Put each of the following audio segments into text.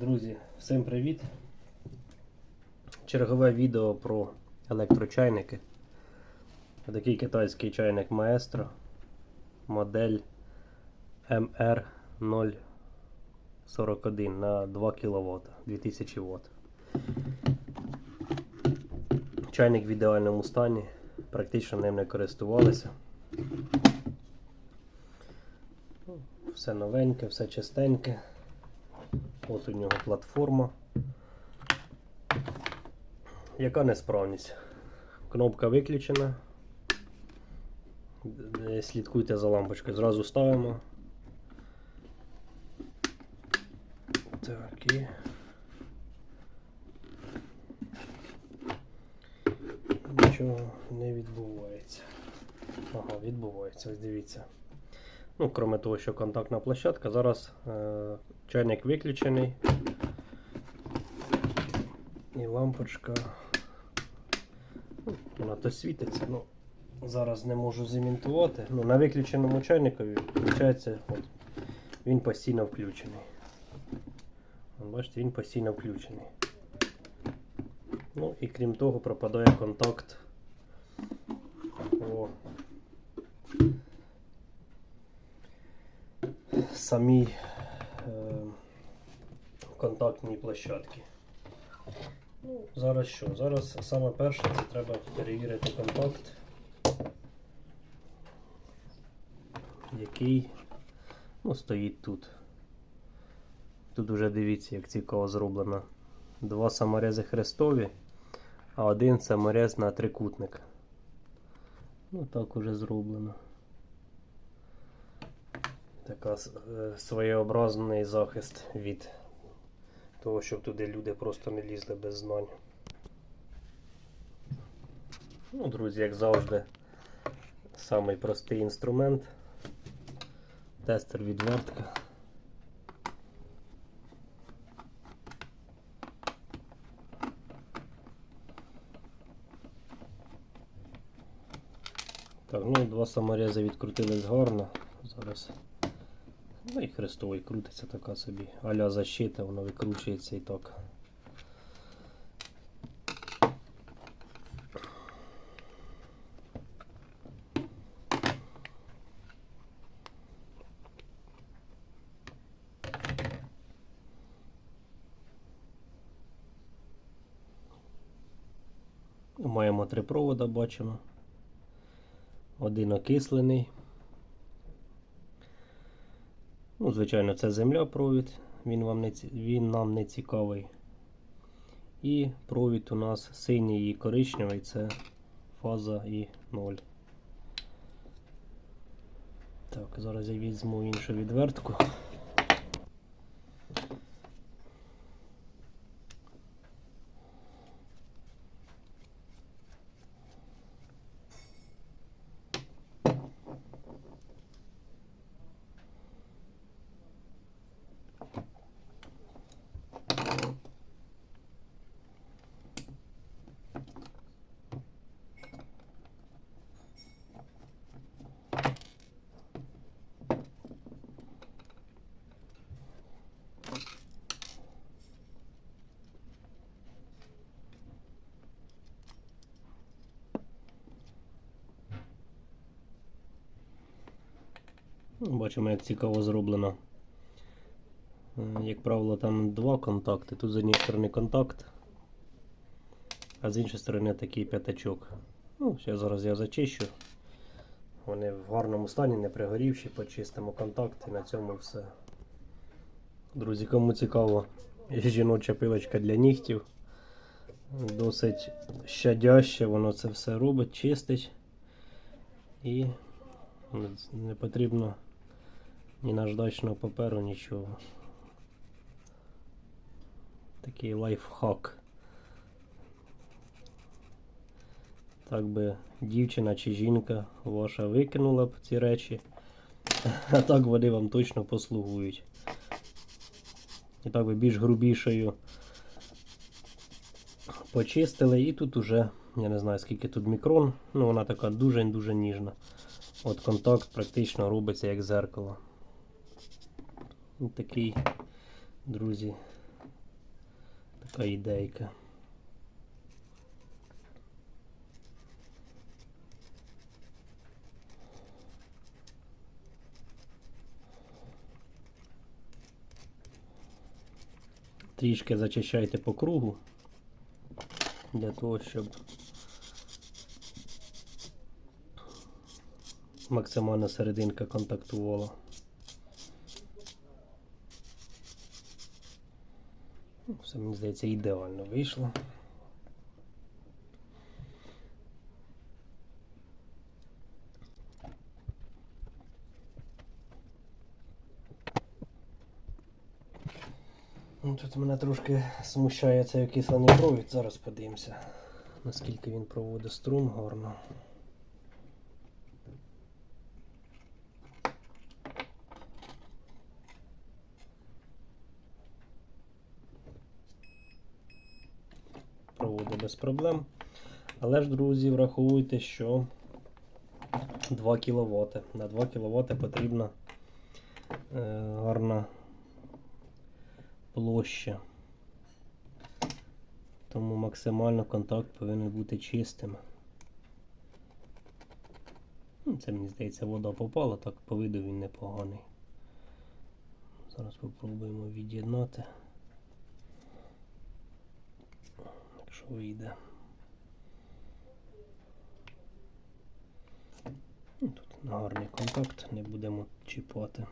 Друзі, всім привіт! Чергове відео про електрочайники. Такий китайський чайник Maestro, модель MR041 на 2 кВт 2000 Вт. Чайник в ідеальному стані, практично ним не користувалися. Все новеньке, все чистеньке. От у нього платформа. Яка несправність? Кнопка виключена. Слідкуйте за лампочкою. Зразу ставимо. Так і. Нічого не відбувається. Ага, відбувається, дивіться. Ну, крім того, що контактна площадка, зараз е, чайник виключений. І лампочка. Вона то світиться, ну зараз не можу зімінтувати. Ну, на виключеному чайникові, виходить, от, він постійно включений. Бачите, він постійно включений. Ну і крім того, пропадає контакт. О, самій контактній площадці. Ну, зараз що? Зараз саме перше це треба перевірити контакт, який ну, стоїть тут. Тут уже дивіться, як цікаво зроблено. Два саморези хрестові, а один саморез на трикутник. Ну так уже зроблено. Така е, своєобразний захист від того, щоб туди люди просто не лізли без знань. Ну, друзі, як завжди, самий простий інструмент. Тестер відвертка. Так, ну два саморези відкрутились гарно. Зараз. Ну і хрестовий крутиться така собі. Аля защита, воно викручується і так. Маємо три провода, бачимо. Один окислений. Ну, звичайно, це земля провід, він, вам не, він нам не цікавий. І провід у нас синій і коричневий це фаза і 0. Так, зараз я візьму іншу відвертку. Бачимо, як цікаво зроблено. Е, Як правило, там два контакти. Тут з однієї сторони контакт, а з іншої сторони такий п'ятачок. Ну, зараз я зачищу. Вони в гарному стані, не пригорівші, почистимо контакт і на цьому все. Друзі, кому цікаво, жіноча пилочка для нігтів. Досить щадяще, воно це все робить, чистить. І не потрібно ні наждачного паперу, нічого. Такий лайфхак. Так би дівчина чи жінка ваша викинула б ці речі, а так вони вам точно послугують. І так би більш грубішою почистили, і тут уже, я не знаю скільки тут мікрон, ну вона така дуже-дуже ніжна. От контакт практично робиться як зеркало. Ось такий, друзі, така ідейка. Трішки зачищайте по кругу для того, щоб максимально серединка контактувала. Все, мені здається, ідеально вийшло. Ну, Тут мене трошки смущає цей окислений провід. Зараз подивимося, наскільки він проводить струм гарно. Проводить без проблем. Але ж, друзі, враховуйте, що 2 кВт. На 2 кВт потрібна е, гарна площа. Тому максимально контакт повинен бути чистим. Ну, Це мені здається вода попала, так по виду він непоганий. Зараз спробуємо від'єднати. Якщо вийде. Ну, Тут гарний контакт, не будемо чіпати.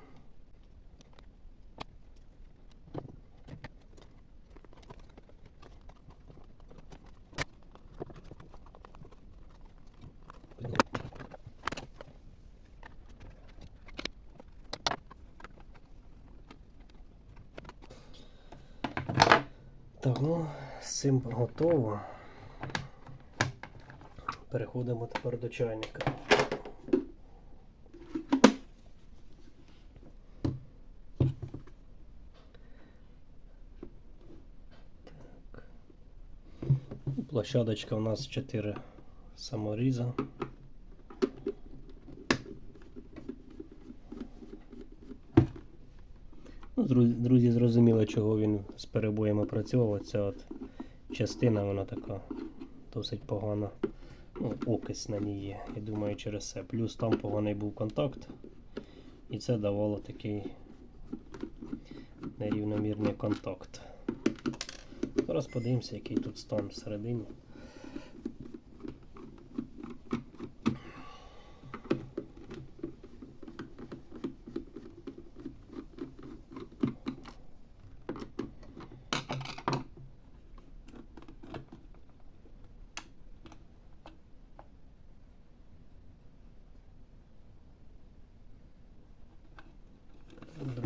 Так, ну, з цим готово. Переходимо тепер до чайника. Так. Площадочка у нас 4 саморіза. Ну, друзі, зрозуміло, чого він з перебоями працював. Ця от частина, вона така досить погана. Ну, окись на ній є. Я думаю, через це. Плюс там поганий був контакт. І це давало такий нерівномірний контакт. Зараз подивимося, який тут стан всередині.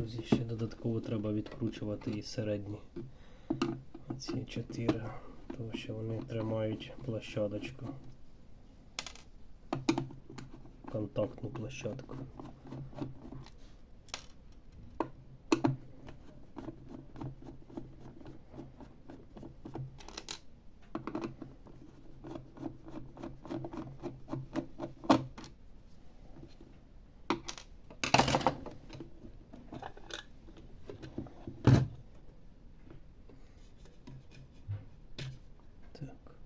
Друзі, ще додатково треба відкручувати і середні ці чотири, тому що вони тримають площадочку. Контактну площадку. Так.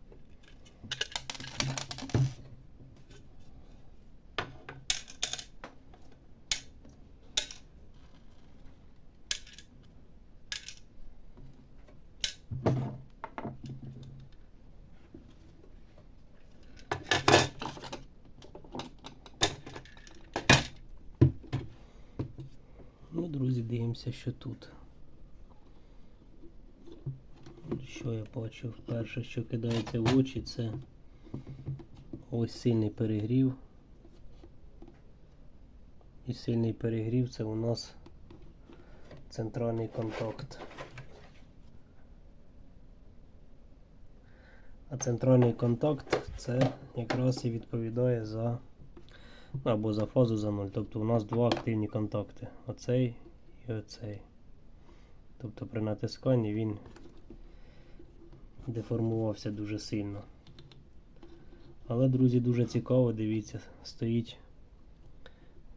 Ну, друзі, що тут. Що я бачу? Перше, що кидається в очі, це ось сильний перегрів. І сильний перегрів це у нас центральний контакт. А центральний контакт це якраз і відповідає за ну, або за фазу за 0. Тобто у нас два активні контакти. Оцей і оцей. Тобто при натисканні він деформувався дуже сильно. Але, друзі, дуже цікаво, дивіться, стоїть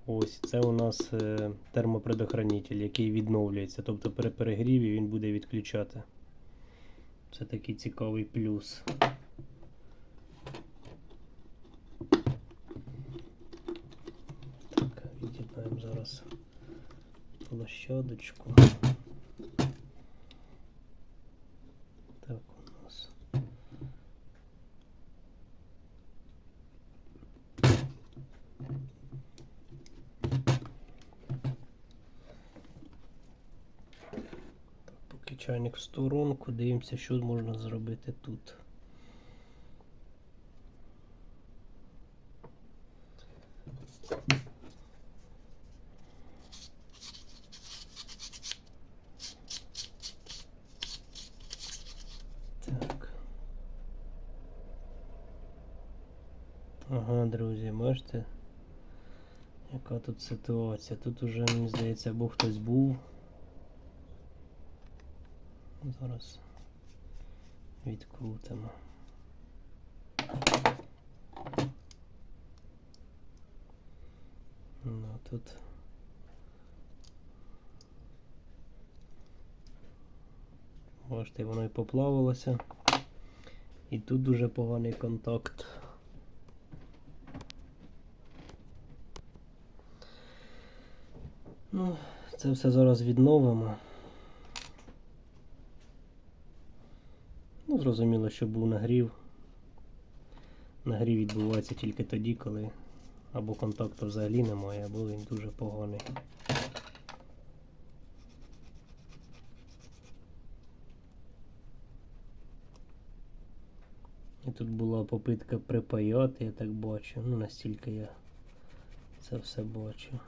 ось це у нас е, термопредохранитель, який відновлюється. Тобто при перегріві він буде відключати Це такий цікавий плюс. Так, від'єднаємо зараз площадочку. Так, у нас. Так, поки чайник в сторонку, дивимося, що можна зробити тут. Так. Ага, друзі, бачите? Яка тут ситуація? Тут уже, мені здається, або хтось був. Зараз відкрутимо. Ну, тут. Бачите, воно і поплавилося. І тут дуже поганий контакт. Ну, це все зараз відновимо. Ну, зрозуміло, що був нагрів. Нагрів відбувається тільки тоді, коли або контакту взагалі немає, або він дуже поганий. І тут була попитка припаяти, я так бачу. Ну, настільки я це все бачу.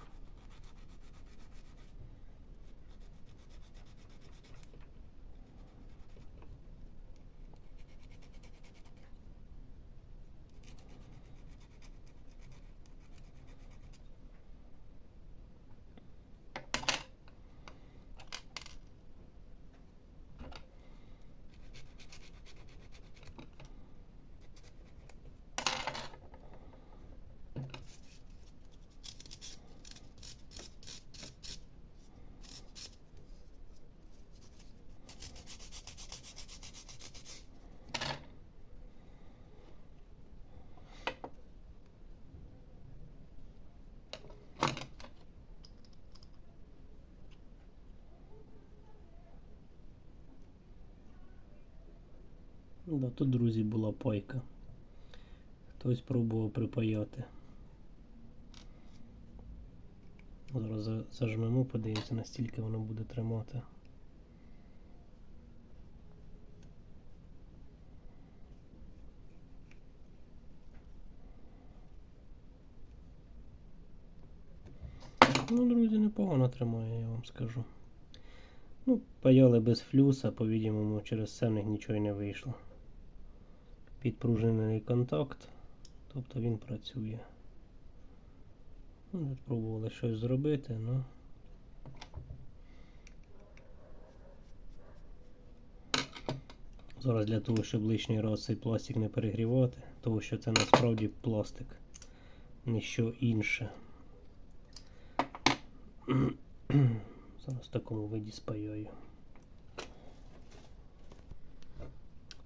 Да, тут, друзі, була пайка. Хтось пробував припаяти. Зараз за- зажмемо, подивимося, настільки воно буде тримати. Ну, друзі, непогано тримає, я вам скажу. Ну, паяли без флюса, по-відомому, через це нічого й не вийшло. Підпружинений контакт, тобто він працює. Ну, тут пробували щось зробити, ну. Зараз для того, щоб лишній раз цей пластик не перегрівати, тому що це насправді пластик, ніщо інше. Зараз в такому виді спаяю.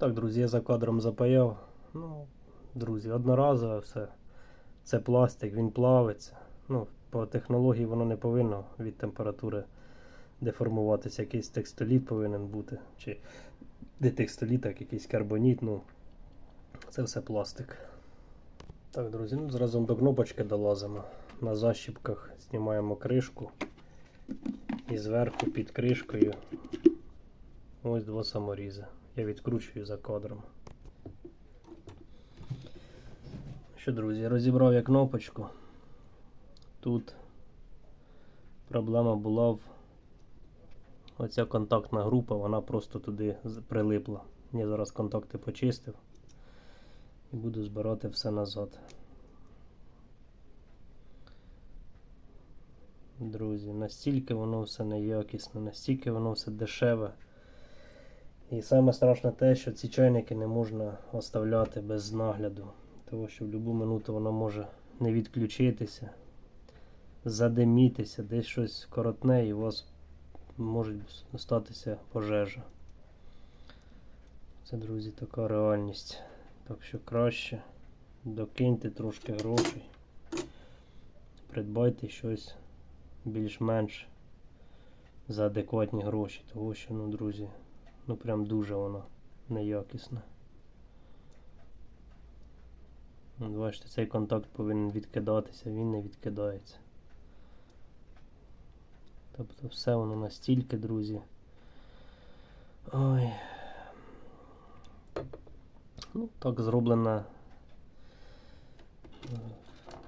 Так, друзі, я за кадром запаяв. Ну, друзі, одноразове все. Це пластик, він плавиться. Ну, по технології воно не повинно від температури деформуватися. Якийсь текстоліт повинен бути. Чи не текстоліт, так якийсь карбоніт. Ну, це все пластик. Так, друзі, ну зразу до кнопочки долазимо. На защіпках знімаємо кришку. І зверху під кришкою ось два саморізи. Я відкручую за кадром. Що, друзі, розібрав я кнопочку. Тут проблема була в оця контактна група, вона просто туди прилипла. Я зараз контакти почистив і буду збирати все назад. Друзі, настільки воно все неякісне, настільки воно все дешеве. І саме страшне те, що ці чайники не можна оставляти без нагляду, тому що в будь-яку минуту воно може не відключитися, задимітися, десь щось коротне і у вас може статися пожежа. Це, друзі, така реальність. Так що краще докиньте трошки грошей. Придбайте щось більш-менш за адекватні гроші, тому що, ну, друзі, ну прям дуже воно неякісне. Бачите, цей контакт повинен відкидатися, він не відкидається. Тобто все воно настільки, друзі. Ой. Ну, так зроблена.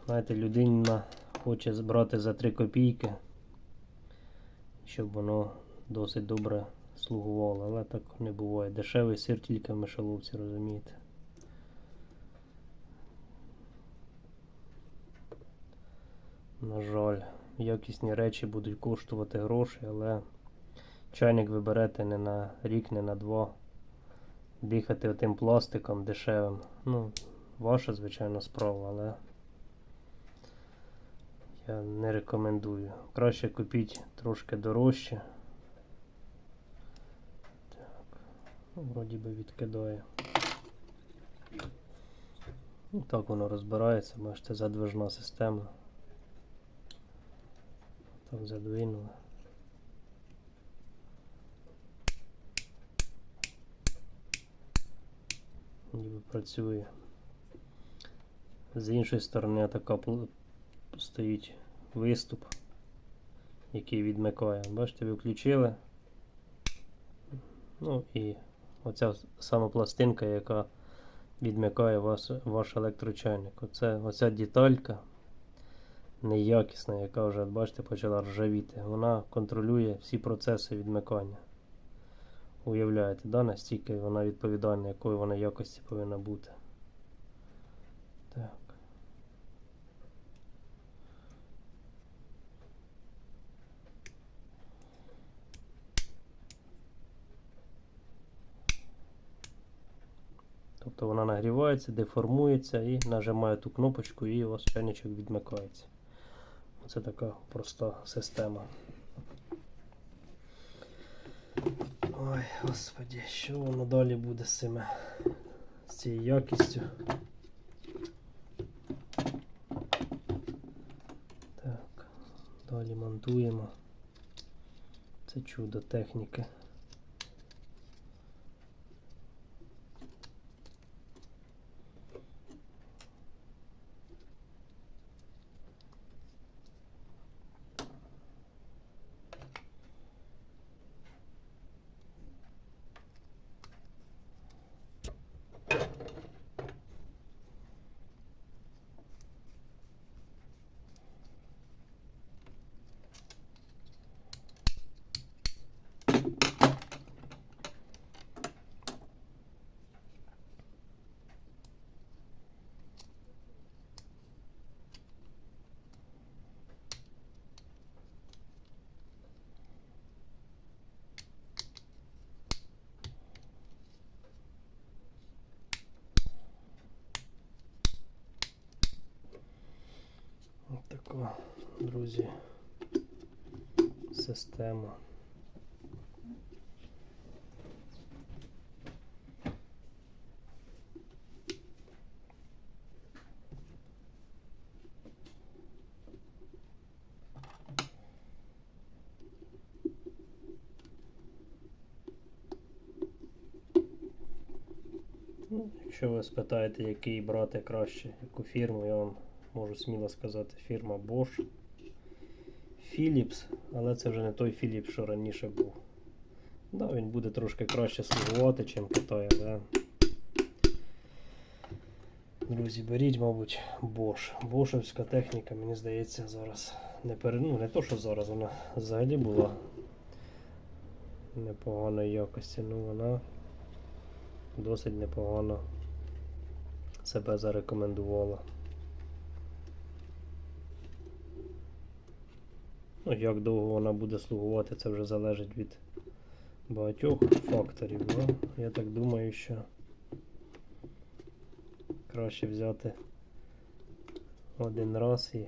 Знаєте, людина хоче збрати за 3 копійки, щоб воно досить добре слугувало, але так не буває. Дешевий сир тільки в мишоловці, розумієте. На жаль, якісні речі будуть коштувати гроші, але чайник ви берете не на рік, не на два. Дихати отим пластиком дешевим. Ну, ваша, звичайно, справа, але я не рекомендую. Краще купіть трошки дорожче. Так, ну, вроді би відкидає. Ну, так воно розбирається, бачите, задвижна система. Так задвинули. Ніби працює. З іншої сторони така стоїть виступ, який відмикає. Бачите, ви включили. Ну і оця сама пластинка, яка відмикає ваш, ваш електрочайник. Оце, оця деталька неякісна, яка вже, бачите, почала ржавіти. Вона контролює всі процеси відмикання. Уявляєте, да, настільки вона відповідальна, якої вона якості повинна бути. Так. Тобто вона нагрівається, деформується і нажимає ту кнопочку і у вас чайничок відмикається. Оце така проста система. Ой, господі, що воно далі буде з цими з цією якістю? Так, далі монтуємо. Це чудо техніки. Ось така, друзі, система. Ну, Якщо ви спитаєте, який брати краще, яку фірму, я вам можу сміло сказати, фірма Bosch. Philips, але це вже не той Philips, що раніше був. Да, він буде трошки краще слугувати, ніж Китай, але. Друзі, беріть, мабуть, Bosch. Бошовська техніка, мені здається, зараз не пере... ну, не то, що зараз, вона взагалі була непоганої якості, ну вона досить непогано себе зарекомендувала. Ну, як довго вона буде слугувати, це вже залежить від багатьох факторів. Ну, я так думаю, що краще взяти один раз і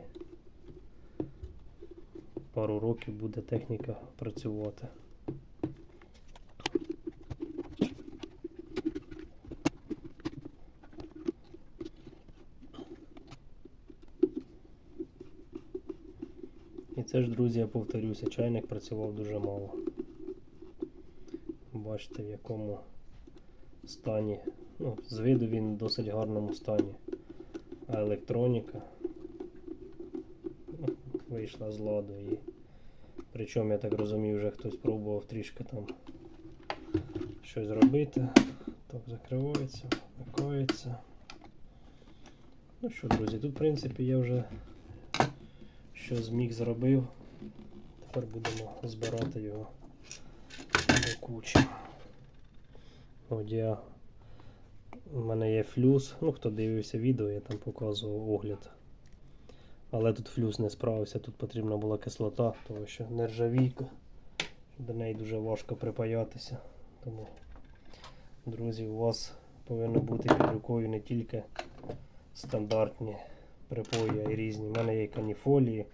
пару років буде техніка працювати. Це ж, друзі, я повторюся, чайник працював дуже мало. Бачите, в якому стані. Ну, з виду він в досить гарному стані. А електроніка вийшла з ладу і причому, я так розумію, вже хтось пробував трішки там щось зробити. Так, закривається, вмикається. Ну що, друзі, тут в принципі я вже що зміг зробив. Тепер будемо збирати його до кучі. От я у мене є флюс. Ну, хто дивився відео, я там показував огляд. Але тут флюс не справився, тут потрібна була кислота, тому що нержавійка. До неї дуже важко припаятися. Тому, друзі, у вас повинно бути під рукою не тільки стандартні припої, різні. У мене є каніфолії,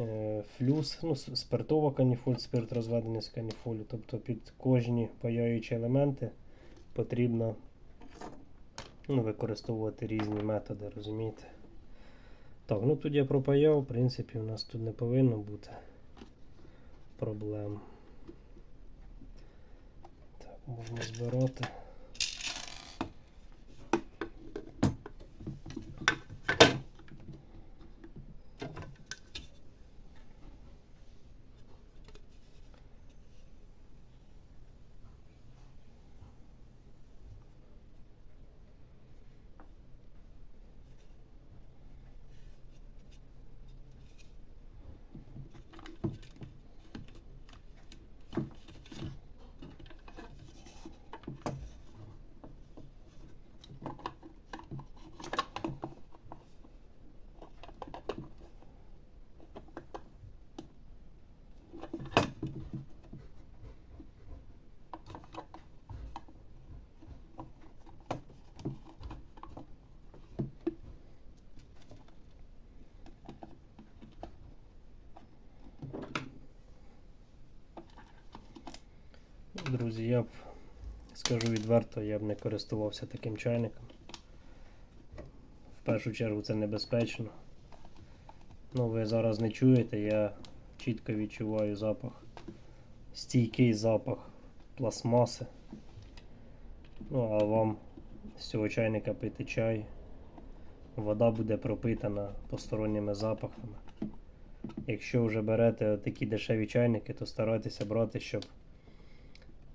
е, флюс, ну, спиртова каніфоль, спирт розведений з каніфолю. Тобто під кожні паяючі елементи потрібно ну, використовувати різні методи, розумієте? Так, ну тут я пропаяв, в принципі, у нас тут не повинно бути проблем. Так, можна збирати. Друзі, я б скажу відверто, я б не користувався таким чайником. В першу чергу це небезпечно. Ну, ви зараз не чуєте, я чітко відчуваю запах, стійкий запах пластмаси. Ну, а вам з цього чайника пити чай. Вода буде пропитана посторонніми запахами. Якщо вже берете такі дешеві чайники, то старайтеся брати, щоб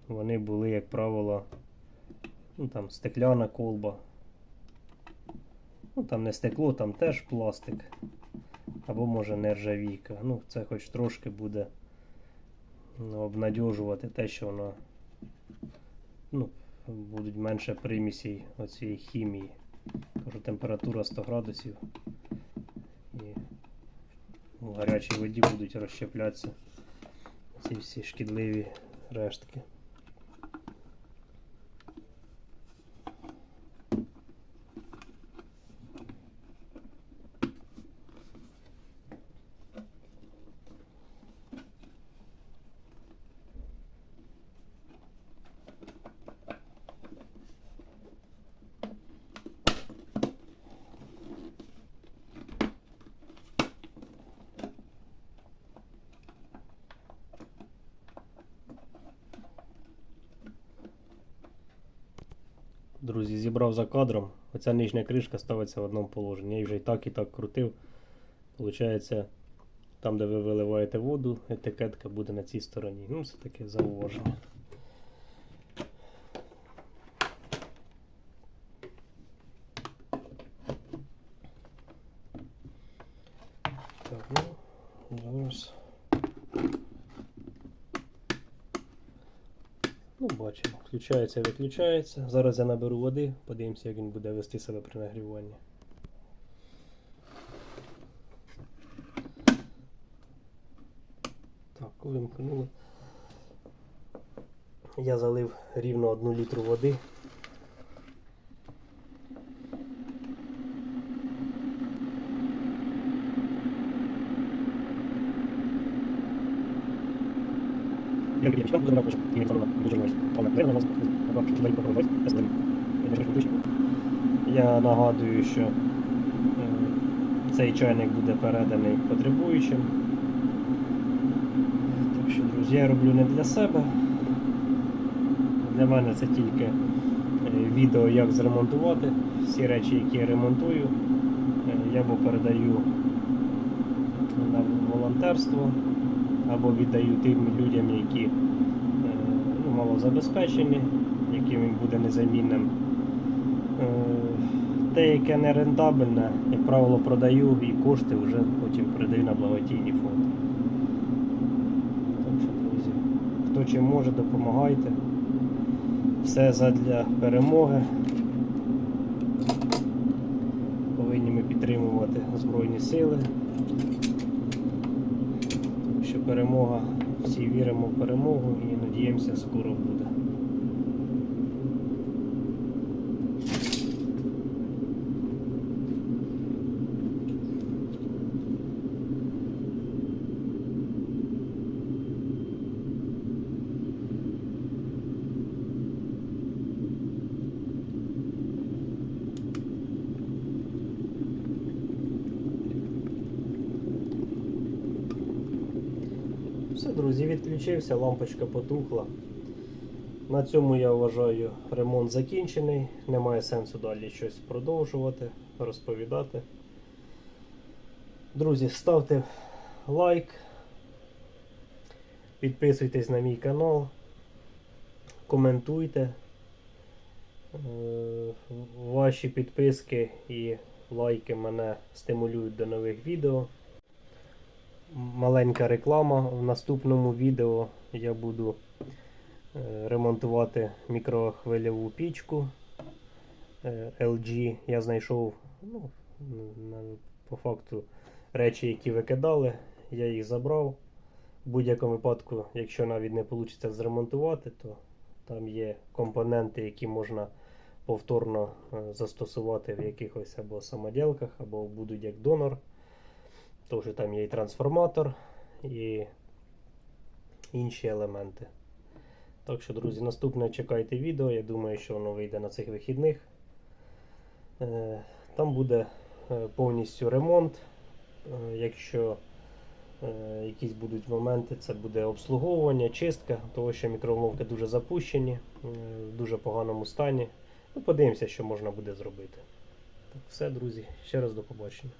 вони були, як правило, ну, там, стекляна колба. Ну, там не стекло, там теж пластик. Або може нержавійка. Ну, це хоч трошки буде обнадьожувати те, що воно ну, будуть менше примісій оцієї хімії. Кажу, температура 100 градусів. І в гарячій воді будуть розщеплятися ці всі шкідливі рештки. Друзі, зібрав за кадром. Оця нижня кришка ставиться в одному положенні. Я її вже і так і так крутив. Получається, там, де ви виливаєте воду, етикетка буде на цій стороні. Ну, це таке зауваження. Так, ну, зараз. Ну, бачимо, включається, виключається. Зараз я наберу води, подивимося, як він буде вести себе при нагріванні. Так, вимкнули. Я залив рівно одну літру води. Я Я нагадую, що цей чайник буде переданий потребуючим. Друзі, я роблю не для себе. Для мене це тільки е, відео, як зремонтувати. Всі речі, які я ремонтую, е, я або передаю на волонтерство, або віддаю тим людям, які е, ну, малозабезпечені, яким він буде незамінним. Е, Те, яке не рентабельне, як правило, продаю і кошти вже потім передаю на благодійні фонди. Так що, друзі, хто чим може, допомагайте. Все задля перемоги. Повинні ми підтримувати Збройні сили. Тому що перемога, всі віримо в перемогу і надіємося, скоро буде. Все, друзі, відключився, лампочка потухла. На цьому я вважаю ремонт закінчений. Немає сенсу далі щось продовжувати, розповідати. Друзі, ставте лайк, підписуйтесь на мій канал, коментуйте. Е, Ваші підписки і лайки мене стимулюють до нових відео маленька реклама. В наступному відео я буду е, ремонтувати мікрохвильову пічку е, LG. Я знайшов ну, по факту речі, які викидали. Я їх забрав. В будь-якому випадку, якщо навіть не вийде зремонтувати, то там є компоненти, які можна повторно е, застосувати в якихось або самоділках, або будуть як донор. Тож там є і трансформатор, і інші елементи. Так що, друзі, наступне чекайте відео. Я думаю, що воно вийде на цих вихідних. Е, Там буде е, повністю ремонт. Е, Якщо якісь будуть моменти, це буде обслуговування, чистка, тому що мікроволновки дуже запущені, в дуже поганому стані. Ну, подивимося, що можна буде зробити. Так, все, друзі, ще раз до побачення.